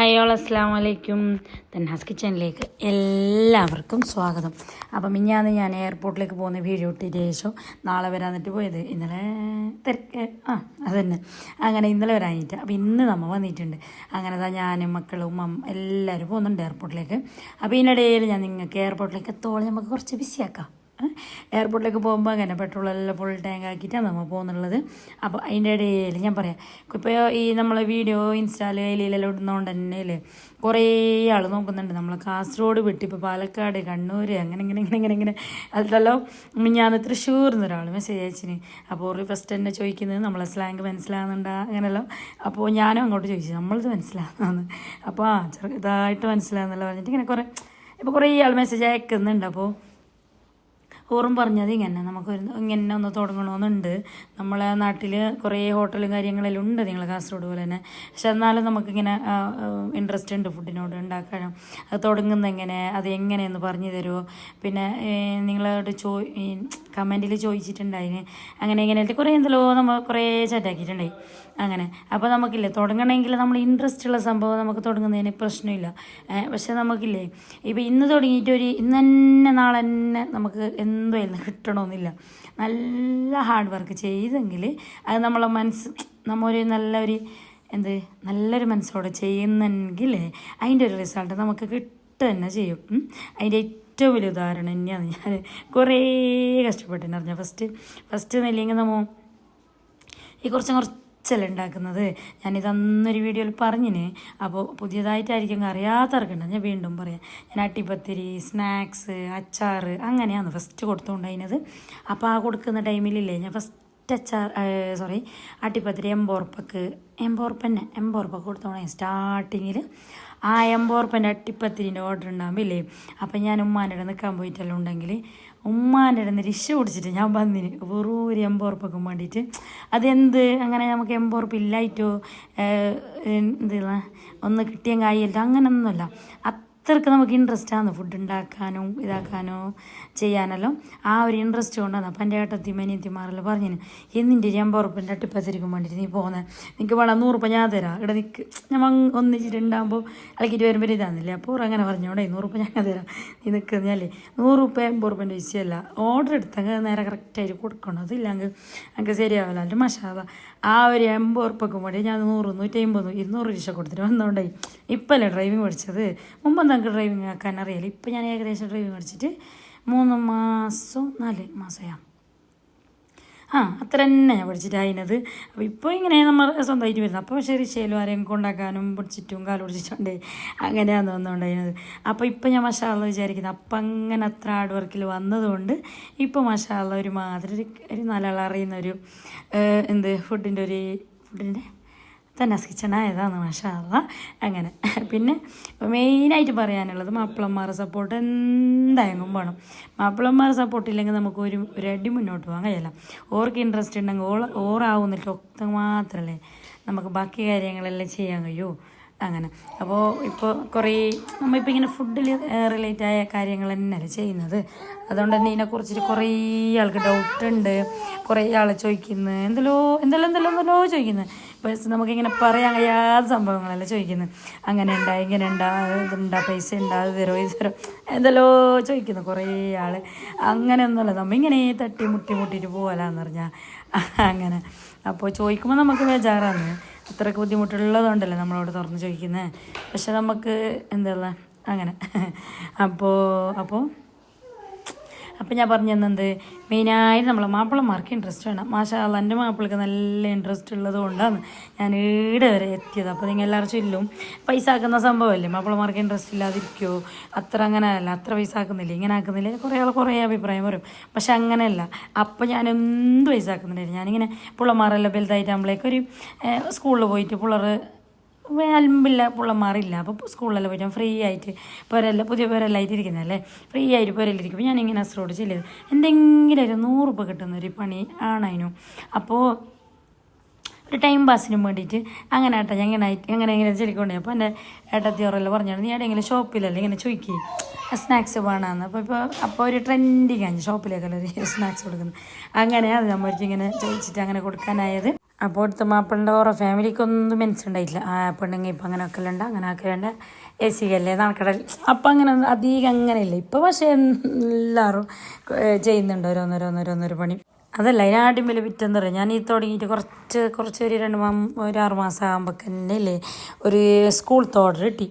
Hi all അസ്സാം വലൈക്കും തൻഹാസ് കിച്ചണിലേക്ക് എല്ലാവർക്കും സ്വാഗതം. അപ്പം ഇഞ്ഞാന്ന് ഞാൻ എയർപോർട്ടിലേക്ക് പോകുന്ന വീഡിയോ ഇട്ടിട്ട് ശേഷം നാളെ വരാന്നിട്ട് പോയത്. ഇന്നലെ തിരക്ക്. ആ അതന്നെ. അങ്ങനെ ഇന്നലെ വരാനിട്ട്. അപ്പം ഇന്ന് നമ്മൾ വന്നിട്ടുണ്ട്. അങ്ങനെ താ ഞാനും മക്കളും അമ്മ എല്ലാവരും പോകുന്നുണ്ട് എയർപോർട്ടിലേക്ക്. അപ്പോൾ ഇതിനിടയിൽ ഞാൻ നിങ്ങൾക്ക് എയർപോർട്ടിലേക്ക് എത്തോളം നമുക്ക് കുറച്ച് ബിസിയാക്കാം എയർപോർട്ടിലേക്ക് പോകുമ്പോൾ അങ്ങനെ പെട്രോൾ എല്ലാം ഫുൾ ടാങ്ക് ആക്കിയിട്ടാണ് നമ്മൾ പോകുന്നുള്ളത്. അപ്പോൾ അതിന്റെ ഇടയിൽ ഞാൻ പറയാം. ഇപ്പോൾ ഈ നമ്മളെ വീഡിയോ ഇൻസ്റ്റാൽ അതിലെല്ലാം ഇടുന്നതുകൊണ്ട് തന്നെ അല്ലേ കുറേ ആൾ നോക്കുന്നുണ്ട്. നമ്മൾ കാസർഗോഡ് വിട്ട് ഇപ്പോൾ പാലക്കാട് കണ്ണൂർ അങ്ങനെ ഇങ്ങനെ ഇങ്ങനെ ഇങ്ങനെ ഇങ്ങനെ. അതിലല്ലോ ഞാൻ തൃശ്ശൂർ നിന്ന് ഒരാൾ മെസ്സേജ് അയച്ചിന്. അപ്പോൾ ഒരു ഫസ്റ്റ് തന്നെ ചോദിക്കുന്നത് നമ്മളെ സ്ലാങ് മനസ്സിലാകുന്നുണ്ടാ അങ്ങനെയല്ലോ അപ്പോൾ ഞാനും അങ്ങോട്ട് ചോദിച്ചു നമ്മളത് മനസ്സിലാകുന്നതാണ് അപ്പോൾ ആ ചെറുതായിട്ട് മനസ്സിലാകുന്നല്ലോ പറഞ്ഞിട്ട് ഇങ്ങനെ കുറേ ഇപ്പോൾ കുറേ ആൾ മെസ്സേജ് അയക്കുന്നുണ്ട്. അപ്പോൾ ഓറും പറഞ്ഞത് ഇങ്ങനെ. നമുക്ക് ഇങ്ങനെ ഒന്ന് തുടങ്ങണമെന്നുണ്ട് നമ്മളെ നാട്ടിൽ കുറേ ഹോട്ടലും കാര്യങ്ങളെല്ലാം ഉണ്ട് നിങ്ങൾ കാസർഗോഡ് പോലെ തന്നെ. പക്ഷെ എന്നാലും നമുക്കിങ്ങനെ ഇൻട്രസ്റ്റ് ഉണ്ട് ഫുഡിനോട് ഉണ്ടാക്കാനും. അത് തുടങ്ങുന്ന എങ്ങനെ? അത് എങ്ങനെയെന്ന് പറഞ്ഞു തരുമോ പിന്നെ നിങ്ങളോട് ചോ കമന്റിൽ ചോദിച്ചിട്ടുണ്ടായിന്. അങ്ങനെ ഇങ്ങനെ കുറേ എന്തെല്ലോ നമ്മൾ കുറേ ചാറ്റാക്കിയിട്ടുണ്ടായി അങ്ങനെ. അപ്പോൾ നമുക്കില്ലേ തുടങ്ങണമെങ്കിൽ നമ്മൾ ഇൻട്രസ്റ്റ് ഉള്ള സംഭവം നമുക്ക് തുടങ്ങുന്നതിന് പ്രശ്നമില്ല. പക്ഷെ നമുക്കില്ലേ ഇപ്പോൾ ഇന്ന് തുടങ്ങിയിട്ട് ഒരു ഇന്ന് തന്നെ നാളെ തന്നെ നമുക്ക് എന്തായാലും കിട്ടണമെന്നില്ല നല്ല ഹാർഡ് വർക്ക് ചെയ്തെങ്കിൽ അത് നമ്മളെ മനസ്സ് നമ്മൊരു നല്ലൊരു എന്ത് നല്ലൊരു മനസ്സോടെ ചെയ്യുന്നെങ്കിൽ അതിന്റെ ഒരു റിസൾട്ട് നമുക്ക് കിട്ടുക തന്നെ ചെയ്യും. അതിന്റെ ഏറ്റവും വലിയ ഉദാഹരണം തന്നെയാണ് ഞാൻ കുറേ കഷ്ടപ്പെട്ടിട്ടുണ്ടായിരുന്നു. ഫസ്റ്റ് ഫസ്റ്റ് നെല്ലിങ്ങ നമ്മൾ ഈ കുറച്ചും കുറച്ചല്ല ഉണ്ടാക്കുന്നത്? ഞാനിത് അന്നൊരു വീഡിയോയിൽ പറഞ്ഞിന്. അപ്പോൾ പുതിയതായിട്ടായിരിക്കും അറിയാത്തവർക്കുണ്ട് ഞാൻ വീണ്ടും പറയാം. ഞാൻ അട്ടിപ്പത്തിരി സ്നാക്സ് അച്ചാർ അങ്ങനെയാണ് ഫസ്റ്റ് കൊടുത്തുകൊണ്ടതിനത് അപ്പോൾ ആ കൊടുക്കുന്ന ടൈമിലില്ലേ ഞാൻ ഫസ്റ്റ് അച്ചാർ സോറി അട്ടിപ്പത്തിരി എമ്പോർപ്പക്ക് എമ്പോർപ്പന്നെ എമ്പോർപ്പക്ക് കൊടുത്തോണേ സ്റ്റാർട്ടിങ്ങിൽ ആ എമ്പോർപ്പന്റെ അട്ടിപ്പത്തിരിന്റെ ഓർഡർ ഉണ്ടാകുമ്പോൾ ഇല്ലേ അപ്പം ഞാൻ ഉമ്മാന്റെ അടുത്ത് നിൽക്കാൻ പോയിട്ടെല്ലാം ഉണ്ടെങ്കിൽ ഉമ്മാന്റെ രിഷ പിടിച്ചിട്ട് ഞാൻ വന്നിന് വെറും ഒരു എമ്പോർപ്പക്കും വേണ്ടിയിട്ട് അതെന്ത്? അങ്ങനെ നമുക്ക് എമ്പോർപ്പ് ഇല്ലായിട്ടോ? എന്ത് ഒന്ന് കിട്ടിയ കായല്ലോ അങ്ങനെയൊന്നുമല്ല അത്രയ്ക്ക് നമുക്ക് ഇൻട്രസ്റ്റ് ആണ്. ഫുഡ് ഉണ്ടാക്കാനും ഇതാക്കാനോ ചെയ്യാനെല്ലാം. ആ ഒരു ഇൻട്രസ്റ്റ് കൊണ്ടാണ്. അപ്പം എന്റെ ഏട്ടത്തി മനിയത്തിമാരെല്ലാം പറഞ്ഞു എന്നിന്റെ എൺപത് ഉറുപ്പിന്റെ അട്ടിപ്പത്തിരിക്കും വേണ്ടിയിട്ട് നീ പോകുന്നത് നിനക്ക് വേണം നൂറ് രൂപ ഞാൻ തരാം. ഇവിടെ നിൽക്ക് ഞാൻ വന്ന് ഒന്നിച്ചിട്ടുണ്ടാകുമ്പോൾ ഇളക്കിയിട്ട് വരുമ്പോൾ ഇതാന്നില്ലേ അപ്പോൾ അങ്ങനെ പറഞ്ഞോടെ നൂറ് രൂപ ഞാൻ തരാം. നീ നിൽക്കുന്നല്ലേ നൂറ് രൂപ എൺപത് റുപ്യന്റെ വിഷയമല്ല. ഓർഡർ എടുത്തെങ്കിൽ നേരെ കറക്റ്റായിട്ട് കൊടുക്കണം. അതില്ലെങ്കിൽ എനിക്ക് ശരിയാവില്ല. എന്റെ മഷാല ആ ഒരു എൺപത് ഉറുപ്പക്കും വേണ്ടി ഞാൻ നൂറ് നൂറ്റി അമ്പത് ഇരുന്നൂറ് രൂപ കൊടുത്തിട്ട് വന്നോണ്ടേ. ഇപ്പം അല്ലേ ഡ്രൈവിംഗ് പഠിച്ചത്? മുമ്പ് നമുക്ക് ഡ്രൈവിംഗ് ആക്കാൻ അറിയില്ല. ഇപ്പം ഞാൻ ഏകദേശം ഡ്രൈവിംഗ് പഠിച്ചിട്ട് മൂന്ന് മാസം നാല് മാസമാണ് ആ അത്ര തന്നെ ഞാൻ അതിനത് അപ്പോൾ ഇപ്പോൾ ഇങ്ങനെ നമ്മൾ സ്വന്തമായിട്ട് വരുന്നത്. അപ്പോൾ പക്ഷേ ഋഷേലും ആരെയും കൊണ്ടാക്കാനും പിടിച്ചിട്ടും കാൽ പിടിച്ചിട്ടുണ്ട്. അങ്ങനെയാണ് തോന്നുന്നുണ്ടായിരുന്നത് അപ്പോൾ ഇപ്പോൾ ഞാൻ മഷാള വിചാരിക്കുന്നത്. അപ്പം അങ്ങനെ അത്ര ഹാർഡ് വർക്കിൽ വന്നതുകൊണ്ട് ഇപ്പോൾ മഷാള ഒരു മാതിരി ഒരു നല്ല നാലാൾ അറിയുന്ന ഒരു എന്ത് ഫുഡിന്റെ ഒരു ഫുഡിന്റെ തന്നെ കിച്ചണായതാണ് മഷാള്ള അങ്ങനെ. പിന്നെ മെയിനായിട്ട് പറയാനുള്ളത് മാപ്പിളന്മാരുടെ സപ്പോർട്ട് എന്തായാലും വേണം. മാപ്പിളന്മാരുടെ സപ്പോർട്ട് ഇല്ലെങ്കിൽ നമുക്ക് ഒരു ഒരു അടി മുന്നോട്ട് പോകാൻ കഴിയില്ല. ഓർക്ക് ഇൻട്രസ്റ്റ് ഉണ്ടെങ്കിൽ ഓൾ ഓറാവുന്നിട്ട് ഒക്കെ മാത്രമല്ലേ നമുക്ക് ബാക്കി കാര്യങ്ങളെല്ലാം ചെയ്യാൻ കഴിയൂ. അങ്ങനെ. അപ്പോൾ ഇപ്പോൾ കുറേ നമ്മളിപ്പോൾ ഇങ്ങനെ ഫുഡിൽ റിലേറ്റ് ആയ കാര്യങ്ങൾ തന്നെയല്ലേ ചെയ്യുന്നത്. അതുകൊണ്ട് തന്നെ ഇതിനെക്കുറിച്ചിട്ട് കുറേ ആൾക്ക് ഡൗട്ട് ഉണ്ട്. കുറേ ആൾ ചോദിക്കുന്നത് എന്തെല്ലോ എന്തെല്ലോ എന്തെല്ലോ എന്തെല്ലോ ചോദിക്കുന്നത് ഇപ്പോൾ നമുക്കിങ്ങനെ പറയാൻ കഴിയാത്ത സംഭവങ്ങളല്ല ചോദിക്കുന്നത് അങ്ങനെ ഉണ്ടാ ഇങ്ങനെ ഉണ്ടാ ഇതുണ്ടാ പൈസ ഉണ്ടാ അത് തരോ ഇത് തരോ എന്തെല്ലോ ചോദിക്കുന്നു കുറേ ആൾ അങ്ങനെയൊന്നുമല്ല. നമ്മ ഇങ്ങനെ തട്ടി മുട്ടി മുട്ടിയിട്ട് പോകലാന്ന് പറഞ്ഞാൽ അങ്ങനെ. അപ്പോൾ ചോദിക്കുമ്പോൾ നമുക്ക് ബേജാറാണ്. അത്രയ്ക്ക് ബുദ്ധിമുട്ടുള്ളതുകൊണ്ടല്ലേ നമ്മളോട് തുറന്ന് ചോദിക്കുന്നത് പക്ഷെ നമുക്ക് എന്താ അങ്ങനെ. അപ്പോൾ അപ്പോൾ അപ്പം ഞാൻ പറഞ്ഞു തന്നത് മെയിനായിട്ട് നമ്മളെ മാപ്പിളമാർക്ക് ഇൻട്രസ്റ്റ് വേണം. മാഷാ എന്റെ മാപ്പിളക്ക് നല്ല ഇൻട്രസ്റ്റ് ഉള്ളത് കൊണ്ടാണ് ഞാൻ ഈടെ വരെ എത്തിയത്. അപ്പോൾ നിങ്ങൾ എല്ലാവരും ചൊല്ലും. പൈസ ആക്കുന്ന സംഭവമല്ലേ? മാപ്പിളമാർക്ക് ഇൻട്രസ്റ്റ് ഇല്ലാതിരിക്കുമോ അത്ര അങ്ങനെ അല്ല അത്ര പൈസ ആക്കുന്നില്ല? ഇങ്ങനെ ആക്കുന്നില്ല? കുറേ ആൾ കുറേ അഭിപ്രായം വരും പക്ഷെ അങ്ങനെയല്ല. അപ്പോൾ ഞാൻ എന്ത് പൈസ ആക്കുന്നുണ്ടായിരുന്നു ഞാനിങ്ങനെ പിള്ളമാരെല്ലാം വലുതായിട്ടാകുമ്പോഴേക്കൊരു സ്കൂളിൽ പോയിട്ട് പിള്ളേർ അലമ്പില്ല പുള്ളന്മാറില്ല അപ്പോൾ സ്കൂളിലെല്ലാം പോയിട്ട് ഫ്രീ ആയിട്ട് പേരെല്ലാം പുതിയ പേരെല്ലായിട്ട് ഇരിക്കുന്നതല്ലേ ഫ്രീ ആയിട്ട് പേരെല്ലാം ഇങ്ങനെ അസ്രോട് ചെല്ലിയത് എന്തെങ്കിലും ഒരു നൂറ് രൂപ കിട്ടുന്ന ഒരു പണി ആണതിനും അപ്പോൾ ഒരു ടൈം പാസിനും വേണ്ടിയിട്ട് അങ്ങനെ ഏട്ടാ ഞാൻ ഇങ്ങനെ ആയിട്ട് അങ്ങനെ ഇങ്ങനെ ചെല്ലിക്കൊണ്ടേ. അപ്പോൾ എന്റെ ഏട്ടത്തിയോറെല്ലാം പറഞ്ഞാണ് നീ എവിടെയെങ്കിലും ഷോപ്പിലല്ലേ ഇങ്ങനെ ചോദിക്കി സ്നാക്സ് വേണമെന്ന് അപ്പോൾ ഇപ്പോൾ അപ്പോൾ ഒരു ട്രെൻഡിങ് ആണ് ഷോപ്പിലേക്കല്ല ഒരു സ്നാക്സ് കൊടുക്കുന്നത്. അങ്ങനെ അത് നമ്മൾക്ക് ഇങ്ങനെ ചോദിച്ചിട്ട് അങ്ങനെ കൊടുക്കാനായത്. അപ്പോൾ അടുത്ത മാപ്പിളിന്റെ ഓരോ ഫാമിലിക്കൊന്നും മനസ്സുണ്ടായില്ല ആ പെണ്ണുങ്ങ ഇപ്പം അങ്ങനെ ഒക്കെ ഉണ്ട്? അങ്ങനെ ആക്കലുണ്ട് എ സി അല്ലേ? നടക്കടൽ അപ്പം അങ്ങനെ അധികം അങ്ങനെ ഇല്ല. ഇപ്പോൾ പക്ഷേ എല്ലാവരും ചെയ്യുന്നുണ്ട് ഓരോന്നോരോന്നോരോന്നൊരു പണി. അതല്ല ഞാൻ വലിയ വിറ്റെന്ന് പറയും. ഞാൻ ഈ തുടങ്ങിയിട്ട് കുറച്ച് കുറച്ച് ഒരു രണ്ട് മാ ഒരു ആറ് മാസം ആകുമ്പോൾ തന്നെ ഇല്ലേ ഒരു സ്കൂൾ ഓർഡർ കിട്ടി.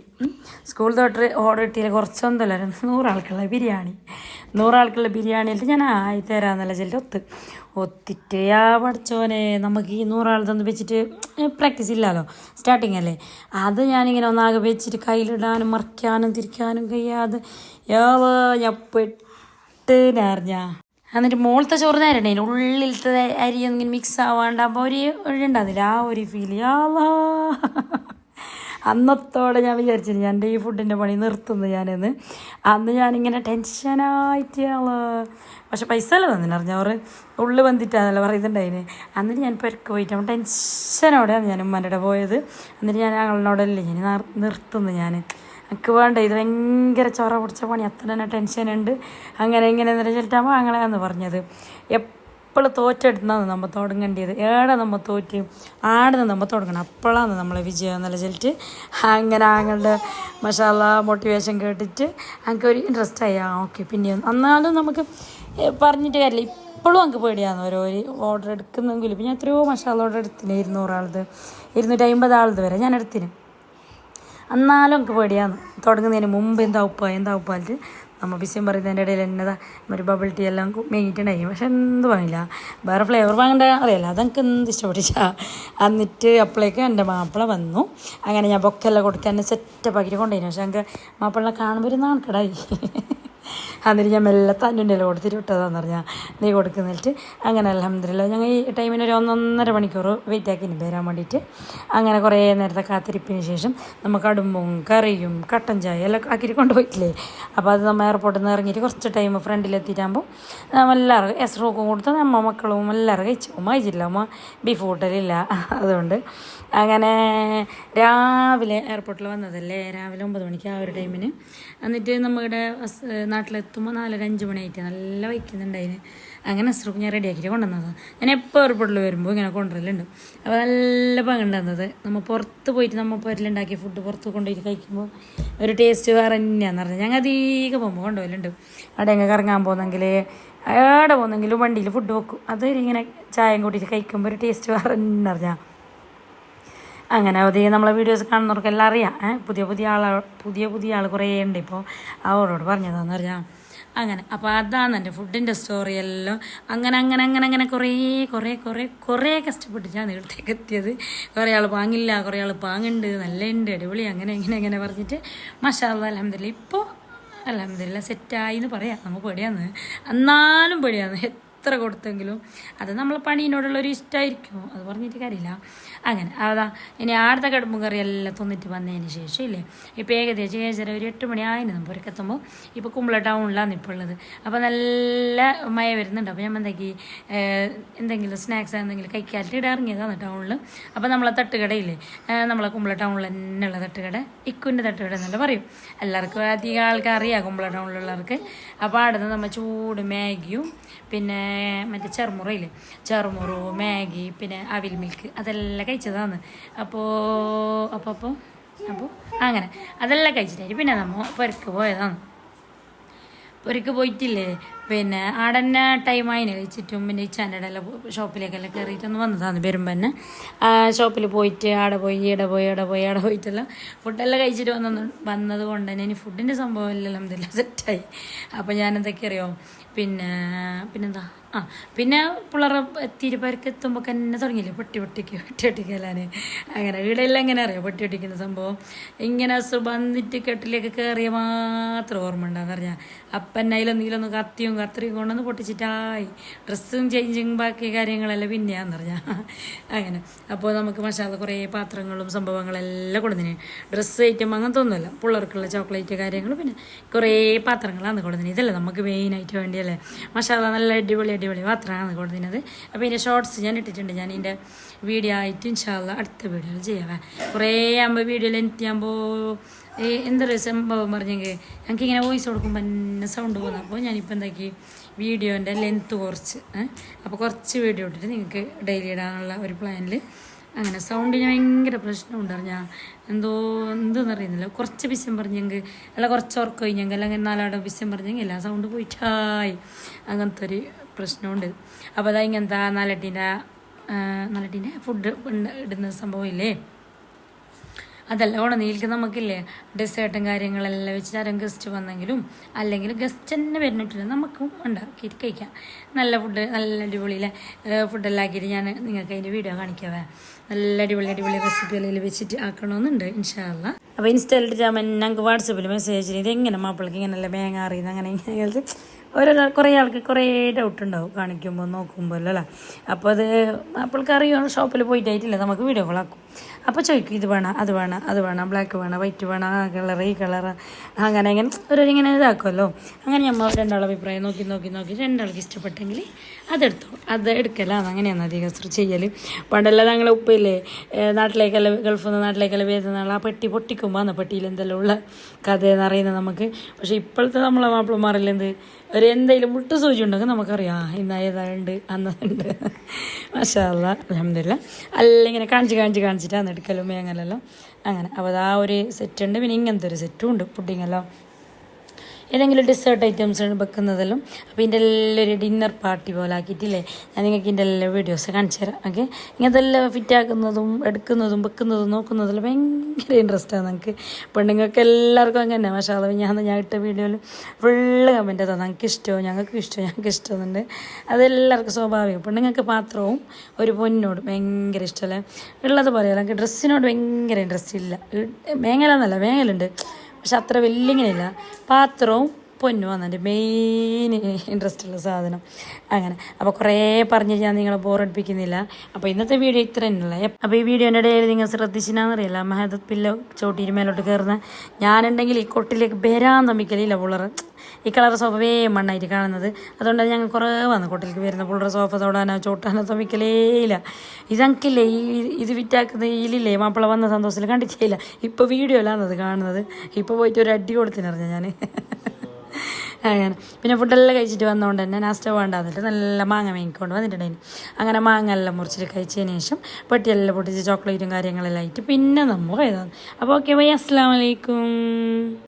സ്കൂൾ തോട്ടർ ഓർഡർ കിട്ടിയാൽ കുറച്ചൊന്നുമല്ല. നൂറാൾക്കുള്ള ബിരിയാണി. നൂറാൾക്കുള്ള ബിരിയാണിയിൽ ഞാൻ ആയി തരാമെന്നല്ല ചെല്ലി ഒത്ത്. ഒത്തിട്ട് ആ പഠിച്ചോനെ നമുക്ക് ഈ നൂറാൾ തന്നു വെച്ചിട്ട് പ്രാക്ടീസ് ഇല്ലല്ലോ സ്റ്റാർട്ടിങ് അല്ലേ? അത് ഞാനിങ്ങനെ ഒന്നാകെ വെച്ചിട്ട് കയ്യിലിടാനും മറിക്കാനും തിരിക്കാനും കഴിയാതെ യാവാ ഞാൻ പെട്ട് നേർഞ്ഞ എന്നിട്ട് മുകളത്തെ ചോറ് നേരണ്ടേ? ഉള്ളിലത്തെ അരി ഒന്നിങ്ങനെ മിക്സ് ആവാണ്ടാകുമ്പോൾ ഒരു ഉണ്ടാകുന്നില്ല ആ ഒരു ഫീൽ യാവാ അന്നത്തോടെ ഞാൻ വിചാരിച്ചിരുന്നു ഞാൻ എന്റെ ഈ ഫുഡിന്റെ പണി നിർത്തുന്നു ഞാനെന്ന്. അന്ന് ഞാനിങ്ങനെ ടെൻഷനായിട്ട് പക്ഷെ പൈസ അല്ല തന്നിന് അറിഞ്ഞവർ ഉള്ളു വന്നിട്ടാന്നല്ല പറയുന്നുണ്ടായിന്. എന്നിട്ട് ഞാൻ പെരക്ക് പോയിട്ട് അവൻ ടെൻഷനോടെയാണ് ഞാൻ ഉമ്മന്റെ പോയത്. എന്നിട്ട് ഞാൻ ഞങ്ങളോടല്ലേ ഞാൻ നിർത്തുന്നു ഞാൻ എനിക്ക് വേണ്ട ഇത് ഭയങ്കര ചൊറ പിടിച്ച പണി അത്ര തന്നെ ടെൻഷനുണ്ട് അങ്ങനെ ഇങ്ങനെ എന്നിട്ട് വെച്ചിട്ടാകുമ്പോൾ അങ്ങനെയാന്ന് പറഞ്ഞത്. എപ്പോഴും തോറ്റെടുത്താണ് നമ്മൾ തുടങ്ങേണ്ടത്. ഏടെ നമ്മൾ തോറ്റ്? ആടെ നമ്മൾ തുടങ്ങണം. അപ്പോഴാണ് നമ്മളെ വിജയം എന്നുള്ള വെച്ചിട്ട് അങ്ങനെ ആങ്ങളുടെ മസാല മോട്ടിവേഷൻ കേട്ടിട്ട് അങ്ങനെ ഒരു ഇൻട്രസ്റ്റ് ആയി. ആ ഓക്കെ പിന്നെ എന്നാലും നമുക്ക് പറഞ്ഞിട്ട് കാര്യമില്ല ഇപ്പോഴും എനിക്ക് പേടിയാണ് ഓരോ ഓർഡർ എടുക്കുന്നെങ്കിലും. ഇപ്പം ഞാൻ എത്രയോ മസാല ഓർഡർ എടുത്തിന് ഇരുന്നൂറാളത്. ഇരുന്നൂറ്റി അമ്പത് ആളത് വരെ ഞാൻ എടുത്തിന്. എന്നാലും എനിക്ക് പേടിയാണ്. തുടങ്ങുന്നതിന് മുമ്പ് എന്താ ഉപ്പ എന്താ ഉപ്പായിട്ട് നമ്മൾ പിസ്യം പറയുന്നതിന്റെ ഇടയിൽ എന്നതാ ഒരു ബബിൾ ടീ എല്ലാം മേഞ്ഞിട്ടുണ്ടായി പക്ഷെ എന്ത് വാങ്ങില്ല വേറെ ഫ്ലേവർ വാങ്ങണ്ട? അറിയില്ല. അതെനിക്ക് എന്ത് ഇഷ്ടപ്പെട്ടില്ല എന്നിട്ട് അപ്പോഴേക്കും എന്റെ മാപ്പിള വന്നു. അങ്ങനെ ഞാൻ ബൊക്കെല്ലാം കൊടുത്ത് എന്നെ സെറ്റപ്പ് ആക്കിയിട്ട് കൊണ്ടുപോയി. പക്ഷെ എനിക്ക് മാപ്പിളെ കാണുമ്പോൾ ഒരു നാണക്കടായി. എന്നിട്ട് ഞാൻ മെല്ലെ തന്നുന്റെ കൊടുത്തിട്ട് വിട്ടതാന്ന് പറഞ്ഞാൽ നീ കൊടുക്കുന്നിട്ട്. അങ്ങനെ അലഹമില്ല ഞങ്ങൾ ഈ ടൈമിന് ഒരു ഒന്നൊന്നര മണിക്കൂർ വെയിറ്റ് ആക്കി വരാൻ വേണ്ടിയിട്ട്. അങ്ങനെ കുറേ നേരത്തെ കാത്തിരിപ്പിന് ശേഷം നമുക്ക് അടുമ്പും കറിയും കട്ടൻ ചായ എല്ലാം ആക്കിയിട്ട് കൊണ്ടുപോയിട്ടില്ലേ? അപ്പോൾ അത് നമ്മൾ എയർപോർട്ടിൽ നിന്ന് ഇറങ്ങിയിട്ട് കുറച്ച് ടൈം ഫ്രണ്ടിലെത്തിയിട്ടാകുമ്പോൾ എല്ലാവർക്കും എസ്റോക്കും കൊടുത്ത് നമ്മ മക്കളും എല്ലാവരും കഴിച്ചു. മൈജില്ല ഉമ്മ ബീഫ് കൂട്ടലില്ല. അതുകൊണ്ട് അങ്ങനെ രാവിലെ എയർപോർട്ടിൽ വന്നതല്ലേ? രാവിലെ ഒമ്പത് മണിക്ക് ആ ഒരു ടൈമിന് എന്നിട്ട് നമ്മുടെ നാട്ടിലെത്തുമ്പോൾ നാലര അഞ്ച് മണിയായിട്ട് നല്ല വയ്ക്കുന്നുണ്ടായിന് അങ്ങനെ അസ്രൂക്ക് ഞാൻ റെഡിയാക്കിയിട്ട് കൊണ്ടുവന്നത്. ഞാൻ എപ്പോൾ എയർപോർട്ടിൽ വരുമ്പോൾ ഇങ്ങനെ കൊണ്ടുവരലുണ്ട്. അപ്പോൾ നല്ല പങ്കുണ്ടെന്നത് നമ്മൾ പുറത്ത് പോയിട്ട് നമ്മൾ പുരലുണ്ടാക്കിയ ഫുഡ് പുറത്ത് കൊണ്ടുപോയിട്ട് കഴിക്കുമ്പോൾ ഒരു ടേസ്റ്റ് വേറെ തന്നെയാണെന്ന് പറഞ്ഞാൽ ഞങ്ങൾ അധികം പോകുമ്പോൾ കൊണ്ടുപോകലുണ്ട്. അവിടെ എങ്ങനെ കറങ്ങാൻ പോകുന്നെങ്കിൽ അവിടെ പോകുന്നെങ്കിലും വണ്ടിയിൽ ഫുഡ് വെക്കും. അത് ഇങ്ങനെ ചായം കൂട്ടിയിട്ട് കഴിക്കുമ്പോൾ ഒരു ടേസ്റ്റ് വേറെ തന്നെ അറിഞ്ഞാൽ അങ്ങനെ അധികം നമ്മളെ വീഡിയോസ് കാണുന്നവർക്കെല്ലാം അറിയാം? പുതിയ പുതിയ ആൾ പുതിയ പുതിയ ആൾ കുറേ ഉണ്ട് ഇപ്പോൾ അവരോട് പറഞ്ഞതാണെന്ന് അറിയാം അങ്ങനെ. അപ്പോൾ അതാണ് എന്റെ ഫുഡിന്റെ സ്റ്റോറി എല്ലാം. അങ്ങനെ അങ്ങനെ അങ്ങനെ അങ്ങനെ കുറേ കുറേ കുറേ കുറേ കഷ്ടപ്പെട്ടിട്ടാണ് ഇവിടത്തേക്ക് എത്തിയത്. കുറേ ആൾ പാങ്ങില്ല കുറേ ആൾ പാങ്ങുണ്ട് നല്ല ഉണ്ട് അടിപൊളി അങ്ങനെ ഇങ്ങനെ അങ്ങനെ പറഞ്ഞിട്ട് മഷാല്ല അലഹമില്ല ഇപ്പോൾ അലഹമില്ല സെറ്റായി എന്ന് പറയാം. നമുക്ക് പേടിയാന്ന്. എന്നാലും പേടിയാന്ന്. എത്ര കൊടുത്തെങ്കിലും അത് നമ്മളെ പണീനോടുള്ള ഒരു ഇഷ്ടമായിരിക്കും അത് പറഞ്ഞിട്ട് കാര്യമില്ല. അങ്ങനെ അതാ ഇനി ആടുത്ത കടുമ്പും കറി എല്ലാം തിന്നിട്ട് വന്നതിന് ശേഷം ഇല്ലേ? ഇപ്പോൾ ഏകദേശം ഏകദേശം ഒരു എട്ട് മണി ആയിരുന്നു നമ്മൾ പുരക്കെത്തുമ്പോൾ ഇപ്പോൾ കുമ്പള ടൗണിലാണ് ഇപ്പോൾ ഉള്ളത്. അപ്പോൾ നല്ല മഴ വരുന്നുണ്ട്. അപ്പോൾ ഞാൻ എന്താക്കി ഏഹ്, എന്തെങ്കിലും സ്നാക്സ് എന്തെങ്കിലും കഴിക്കാനായിട്ട് ഇവിടെ ഇറങ്ങിയതാണ് ടൗണിൽ അപ്പോൾ നമ്മളെ തട്ടുകടയില്ലേ? നമ്മളെ കുമ്പള ടൗണിൽ തന്നെയുള്ള തട്ടുകട. ഇക്കുന്റെ തട്ടുകട എന്നല്ല പറയും. എല്ലാവർക്കും അധികം ആൾക്കാർ അറിയാം കുമ്പള ടൗണിലുള്ളവർക്ക്. അപ്പോൾ അവിടെ നിന്ന് നമ്മൾ ചൂട് മാഗിയും പിന്നെ മറ്റേ ചെറുമുറയില്ലേ? ചെറുമുറു മാഗി പിന്നെ അവിൽ മിൽക്ക് അതെല്ലാം കഴിച്ചതാണ്. അപ്പോൾ അപ്പോൾ അപ്പോൾ അപ്പോൾ അങ്ങനെ. അതെല്ലാം കഴിച്ചിട്ടായി. പിന്നെ നമ്മൾ പുരക്ക് പോയതാണ്. പുരക്ക് പോയിട്ടില്ലേ? പിന്നെ ആടെ തന്നെ ടൈമായിന് കഴിച്ചിട്ടും പിന്നെ ഈ ചാനടെല്ലാം ഷോപ്പിലേക്കെല്ലാം കയറിയിട്ടൊന്ന് വന്നതാണ് വരുമ്പോൾ തന്നെ. ഷോപ്പിൽ പോയിട്ട് ആടെ പോയി ഇവിടെ പോയി ഇവിടെ പോയി അവിടെ പോയിട്ടെല്ലാം ഫുഡെല്ലാം കഴിച്ചിട്ട് വന്നു വന്നത് കൊണ്ട് തന്നെ ഇനി ഫുഡിന്റെ സംഭവം എല്ലാം എന്തെല്ലാം സെറ്റായി അപ്പോൾ ഞാനെന്തൊക്കെ അറിയോ പിന്നെ പിന്നെന്താ? ആ പിന്നെ പിള്ളേരെ തിരുപ്പരക്ക് എത്തുമ്പോൾ തന്നെ തുടങ്ങിയില്ലേ? പൊട്ടി പൊട്ടിക്ക് പൊട്ടി പൊട്ടിക്കലാന്. അങ്ങനെ വീടെല്ലാം എങ്ങനെ അറിയാം? പൊട്ടി പൊട്ടിക്കുന്ന സംഭവം. ഇങ്ങനെ വന്നിട്ട് കെട്ടിലേക്ക് കയറിയ മാത്രം ഓർമ്മ ഉണ്ടാന്ന് പറഞ്ഞാൽ അപ്പൻ അതിലൊന്നെങ്കിലൊന്ന് കത്തിയും കത്രിയും കൊണ്ടൊന്ന് പൊട്ടിച്ചിട്ടായി. ഡ്രസ്സും ചേഞ്ചിങ് ബാക്കി കാര്യങ്ങളെല്ലാം പിന്നെയാന്ന് പറഞ്ഞാൽ അങ്ങനെ. അപ്പോൾ നമുക്ക് മസാല കുറേ പാത്രങ്ങളും സംഭവങ്ങളെല്ലാം കൊടുത്തിന് ഡ്രസ്സ് ഐറ്റം അങ്ങനത്തെ ഒന്നുമില്ല പിള്ളേർക്കുള്ള ചോക്ലേറ്റ് കാര്യങ്ങൾ പിന്നെ കുറേ പാത്രങ്ങളാണ് കൊടുത്തിന് ഇതല്ലേ നമുക്ക് മെയിനായിട്ട് വേണ്ടിയല്ലേ? മസാല നല്ല അടിപൊളി അടിപൊളി പാത്രമാണ് കൊടുത്തിരുന്നത്. അപ്പോൾ ഇതിന്റെ ഷോർട്സ് ഞാൻ ഇട്ടിട്ടുണ്ട്. ഞാൻ ഇതിന്റെ വീഡിയോ ആയിട്ട് ഇൻഷാല്ല അടുത്ത വീഡിയോയിൽ ചെയ്യാവേ കുറേ ആകുമ്പോൾ വീഡിയോയിൽ എനിക്ക് ആകുമ്പോൾ എന്തൊരു സംഭവം പറഞ്ഞെങ്കിൽ ഞങ്ങൾക്ക് ഇങ്ങനെ വോയിസ് കൊടുക്കുമ്പോൾ തന്നെ സൗണ്ട് പോകുന്നു അപ്പോൾ ഞാനിപ്പോൾ എന്താക്കി? വീഡിയോന്റെ ലെങ്ത്ത് കുറച്ച് അപ്പോൾ കുറച്ച് വീഡിയോ ഇട്ടിട്ട് നിങ്ങൾക്ക് ഡെയിലി ഇടാനുള്ള ഒരു പ്ലാനിൽ അങ്ങനെ സൗണ്ടിന് ഭയങ്കര പ്രശ്നമുണ്ട് ഞാൻ എന്തോ എന്തോന്ന് അറിയുന്നില്ല. കുറച്ച് വിഷം പറഞ്ഞെങ്കിൽ അല്ല കുറച്ച് ഉറക്കം കഴിഞ്ഞെങ്കിൽ അല്ലെങ്കിൽ നാലാടോ വിഷം പറഞ്ഞെങ്കിൽ എല്ലാ സൗണ്ട് പോയിട്ടായി അങ്ങനത്തെ ഒരു പ്രശ്നമുണ്ട്. അപ്പോൾ അതാ ഇങ്ങനത്തെ നാലട്ടീന്റെ നാലട്ടീന്റെ ഫുഡ് ഇടുന്ന സംഭവമില്ലേ അതല്ല ഓണനീലിക്ക് നമുക്കില്ലേ ഡെസേർട്ടും കാര്യങ്ങളെല്ലാം വെച്ച് തരം ഗസ്റ്റ് വന്നെങ്കിലും അല്ലെങ്കിൽ ഗസ്റ്റ് തന്നെ വരുന്നിട്ടില്ല നമുക്കും ഉണ്ടാക്കിയിട്ട് കഴിക്കാം. നല്ല ഫുഡ് നല്ല അടിപൊളിയിലെ ഫുഡെല്ലാം ആക്കിയിട്ട് ഞാൻ നിങ്ങൾക്ക് അതിന്റെ വീഡിയോ കാണിക്കാവേ. നല്ല അടിപൊളി അടിപൊളി റെസിപ്പികളിൽ വെച്ചിട്ട് ആക്കണമെന്നുണ്ട് ഇൻഷാല്ല അപ്പോൾ ഇൻസ്റ്റയിലിട്ട് ഞാൻ ഞങ്ങൾക്ക് വാട്സപ്പിൽ മെസ്സേജ് ചെയ്ത് ഇതെങ്ങനെ മാപ്പിളക്ക് ഇങ്ങനെയല്ല മേങ്ങ അറിയുന്നത് അങ്ങനെ ഇങ്ങനെ ഓരോ കുറേ ആൾക്ക് കുറേ ഡൗട്ട് ഉണ്ടാവും കാണിക്കുമ്പോൾ നോക്കുമ്പോൾ അല്ലേ? അപ്പോൾ അത് മാപ്പിൾക്ക് അറിയുമോ ഷോപ്പിൽ പോയിട്ടായിട്ടില്ല. നമുക്ക് വീഡിയോ കോളാക്കും അപ്പോൾ ചോദിക്കും ഇത് വേണം? അത് വേണം? അത് വേണം? ബ്ലാക്ക് വേണം? വൈറ്റ് വേണം? ആ കളർ ഈ കളർ അങ്ങനെ ഇങ്ങനെ ഓരോരിങ്ങനെ ഇതാക്കുമല്ലോ അങ്ങനെ നമ്മൾ രണ്ടാളെ അഭിപ്രായം നോക്കി നോക്കി നോക്കി രണ്ടാൾക്ക് ഇഷ്ടപ്പെട്ടെങ്കിൽ അതെടുത്തോ. അത് എടുക്കലാണ് അങ്ങനെയാണ് അധികം ചെയ്യൽ പണ്ടല്ല ഞങ്ങളെ ഉപ്പയില്ലേ നാട്ടിലേക്കല്ല ഗൾഫിൽ നിന്ന് നാട്ടിലേക്കല്ല വരുന്ന ആ പെട്ടി പൊട്ടിക്കുമ്പോൾ പെട്ടിയിൽ എന്തെല്ലാം ഉള്ള കഥയെന്ന് അറിയുന്നത് നമുക്ക്. പക്ഷേ ഇപ്പോഴത്തെ നമ്മളെ മാപ്പിളമാരെല്ലാം എന്ത് ഒരു എന്തെങ്കിലും മുട്ട സൂചി ഉണ്ടെങ്കിൽ നമുക്കറിയാം ഇന്ന് ഏതാണ്ട് അന്നുണ്ട് മാഷാ അല്ലാ അലഹമില്ല അല്ല ഇങ്ങനെ കാണിച്ച് കാണിച്ച് അന്ന് എടുക്കലും മേങ്ങലെല്ലോ അങ്ങനെ. അപ്പോൾ അതാ ഒരു സെറ്റ് ഉണ്ട്. പിന്നെ ഇങ്ങനത്തെ ഒരു സെറ്റും ഉണ്ട്. പുഡിങ്ങെല്ലാം ഏതെങ്കിലും ഡിസേർട്ട് ഐറ്റംസ് വെക്കുന്നതെല്ലാം. അപ്പോൾ ഇതിന്റെ എല്ലാം ഒരു ഡിന്നർ പാർട്ടി പോലെ ആക്കിയിട്ടില്ലേ? ഞാൻ നിങ്ങൾക്ക് ഇതിന്റെ എല്ലാ വീഡിയോസ് കാണിച്ചു തരാം. ഓക്കെ ഇങ്ങനത്തെ എല്ലാം ഫിറ്റ് ആക്കുന്നതും എടുക്കുന്നതും വെക്കുന്നതും നോക്കുന്നതെല്ലാം ഭയങ്കര ഇൻട്രസ്റ്റാണ് നമുക്ക് പെണ്ണുങ്ങൾക്ക് എല്ലാവർക്കും അങ്ങനെ തന്നെ. പക്ഷേ അത് ഞാൻ ഞാൻ ഇട്ട വീഡിയോയിൽ ഫുള്ള് കമന്റ് അതാണ് ഞങ്ങൾക്ക് ഇഷ്ടമോ ഞങ്ങൾക്ക് ഇഷ്ടമോ ഞങ്ങൾക്ക് ഇഷ്ടമെന്നുണ്ട് അതെല്ലാവർക്കും സ്വാഭാവികം. പെണ്ണുങ്ങൾക്ക് പാത്രവും ഒരു പൊന്നോട് ഭയങ്കര ഇഷ്ടമല്ലേ ഉള്ളത് പറയാം നിങ്ങൾക്ക് ഡ്രസ്സിനോട് ഭയങ്കര ഇൻട്രസ്റ്റ് ഇല്ല. മേങ്ങലെന്നല്ല മേങ്ങലുണ്ട്. പക്ഷെ അത്ര വലിയ ഇങ്ങനെയില്ല. പാത്രവും പൊന്നുമാണ് വന്നതിന്റെ മെയിൻ ഇൻട്രസ്റ്റ് ഉള്ള സാധനം. അങ്ങനെ. അപ്പോൾ കുറേ പറഞ്ഞ് ഞാൻ നിങ്ങളെ ബോറടിപ്പിക്കുന്നില്ല അപ്പോൾ ഇന്നത്തെ വീഡിയോ ഇത്ര തന്നെയല്ലേ അപ്പോൾ ഈ വീഡിയോന്റെ ഇടയിൽ നിങ്ങൾ ശ്രദ്ധിച്ചിനാന്നറിയില്ല? മഹദത്ത് പില്ല ചോട്ടിരി മേലോട്ട് കയറുന്ന ഞാനുണ്ടെങ്കിൽ ഈ കൊട്ടിലേക്ക് വരാൻ തമ്മിക്കലില്ല പുള്ളറ് ഈ കളർ സോഫ മണ്ണായിട്ട് കാണുന്നത്. അതുകൊണ്ട് ഞങ്ങൾ കുറേ വന്ന് കൊട്ടിലേക്ക് വരുന്ന പുള്ളറ സോഫ തൊടാനോ ചോട്ടാനോ തമ്മിക്കലേ ഇല്ല. ഇതങ്കില്ലേ ഈ ഇത് വിറ്റാക്കുന്ന ഇതിലില്ലേ മാപ്പിള വന്ന സന്തോഷത്തിൽ കണ്ടിട്ടേ ഇല്ല. ഇപ്പോൾ വീഡിയോ അല്ലാന്നത് കാണുന്നത്. ഇപ്പോൾ പോയിട്ട് ഒരു അടി കൊടുത്തിനറിഞ്ഞ ഞാൻ അങ്ങനെ പിന്നെ ഫുഡെല്ലാം കഴിച്ചിട്ട് വന്നതുകൊണ്ട് തന്നെ നാസ്റ്റ വേണ്ടാന്നിട്ട് നല്ല മാങ്ങ വാങ്ങിക്കൊണ്ട് വന്നിട്ടുണ്ടായിരുന്നു അങ്ങനെ മാങ്ങ എല്ലാം മുറിച്ചിട്ട് കഴിച്ചതിന് ശേഷം പെട്ടിയെല്ലാം പൊട്ടിച്ച് ചോക്ലേറ്റും കാര്യങ്ങളെല്ലാം ആയിട്ട് പിന്നെ നമ്മൾ പോയതാണ് അപ്പോൾ ഓക്കെ ബൈ അസ്സാം വലൈക്കും